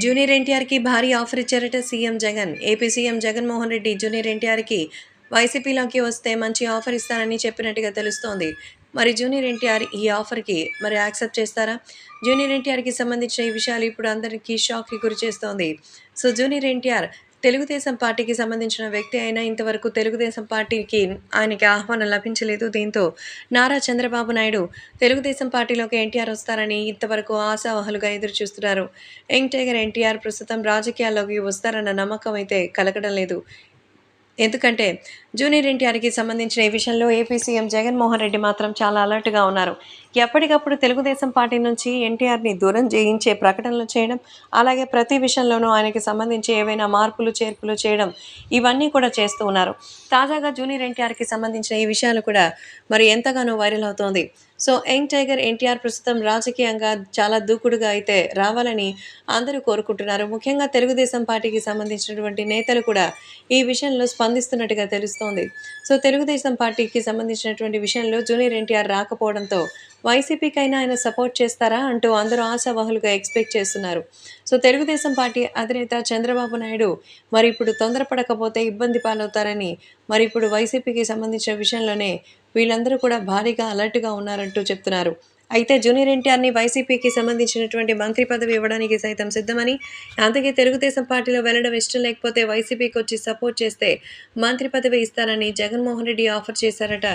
Junior ఎన్టీఆర్కి భారీ offer ఇచ్చారట CM Jagan. AP CM Jaganmohan Reddy junior ఎన్టీఆర్కి వైసీపీలోకి వస్తే మంచి ఆఫర్ ఇస్తానని చెప్పినట్టుగా తెలుస్తోంది. మరి జూనియర్ ఎన్టీఆర్ ఈ ఆఫర్కి మరి యాక్సెప్ట్ చేస్తారా? జూనియర్ ఎన్టీఆర్కి సంబంధించిన ఈ విషయాలు ఇప్పుడు అందరికీ షాక్కి గురి చేస్తోంది. సో జూనియర్ ఎన్టీఆర్ తెలుగుదేశం పార్టీకి సంబంధించిన వ్యక్తి అయినా ఇంతవరకు తెలుగుదేశం పార్టీకి ఆయనకి ఆహ్వానం లభించలేదు. దీంతో నారా చంద్రబాబు నాయుడు తెలుగుదేశం పార్టీలోకి ఎన్టీఆర్ వస్తారని ఇంతవరకు ఆశావహలుగా ఎదురు చూస్తున్నారు యంగ్ టైగర్ ఎన్టీఆర్ ప్రస్తుతం రాజకీయాల్లోకి వస్తారన్న నమ్మకం అయితే కలగడం లేదు. ఎందుకంటే జూనియర్ ఎన్టీఆర్కి సంబంధించిన ఈ విషయంలో ఏపీ సీఎం జగన్మోహన్ రెడ్డి మాత్రం చాలా అలర్ట్గా ఉన్నారు. ఎప్పటికప్పుడు తెలుగుదేశం పార్టీ నుంచి ఎన్టీఆర్ని దూరం చేయించే ప్రకటనలు చేయడం అలాగే ప్రతి విషయంలోనూ ఆయనకి సంబంధించి ఏవైనా మార్పులు చేర్పులు చేయడం ఇవన్నీ కూడా చేస్తూ ఉన్నారు. తాజాగా జూనియర్ ఎన్టీఆర్కి సంబంధించిన ఈ విషయాలు కూడా మరి ఎంతగానో వైరల్ అవుతోంది. సో యంగ్ టైగర్ ఎన్టీఆర్ ప్రస్తుతం రాజకీయంగా చాలా దూకుడుగా అయితే రావాలని అందరూ కోరుకుంటున్నారు. ముఖ్యంగా తెలుగుదేశం పార్టీకి సంబంధించినటువంటి నేతలు కూడా ఈ విషయంలో స్పందిస్తున్నట్టుగా తెలుస్తుంది సో తెలుగుదేశం పార్టీకి సంబంధించినటువంటి విషయంలో జూనియర్ ఎన్టీఆర్ రాకపోవడంతో వైసీపీకైనా ఆయన సపోర్ట్ చేస్తారా అంటూ అందరూ ఆశావహులుగా ఎక్స్పెక్ట్ చేస్తున్నారు. సో తెలుగుదేశం పార్టీ అధినేత చంద్రబాబు నాయుడు మరి ఇప్పుడు తొందరపడకపోతే ఇబ్బంది పాలవుతారని మరి ఇప్పుడు వైసీపీకి సంబంధించిన విషయంలోనే వీళ్ళందరూ కూడా భారీగా అలర్ట్గా ఉన్నారంటూ చెప్తున్నారు. అయితే జూనియర్ ఎన్టీఆర్ని వైసీపీకి సంబంధించినటువంటి మంత్రి పదవి ఇవ్వడానికి సైతం సిద్ధమని అందుకే తెలుగుదేశం పార్టీలో వెళ్ళడం ఇష్టం లేకపోతే వైసీపీకి వచ్చి సపోర్ట్ చేస్తే మంత్రి పదవి ఇస్తానని జగన్మోహన్ రెడ్డి ఆఫర్ చేశారట.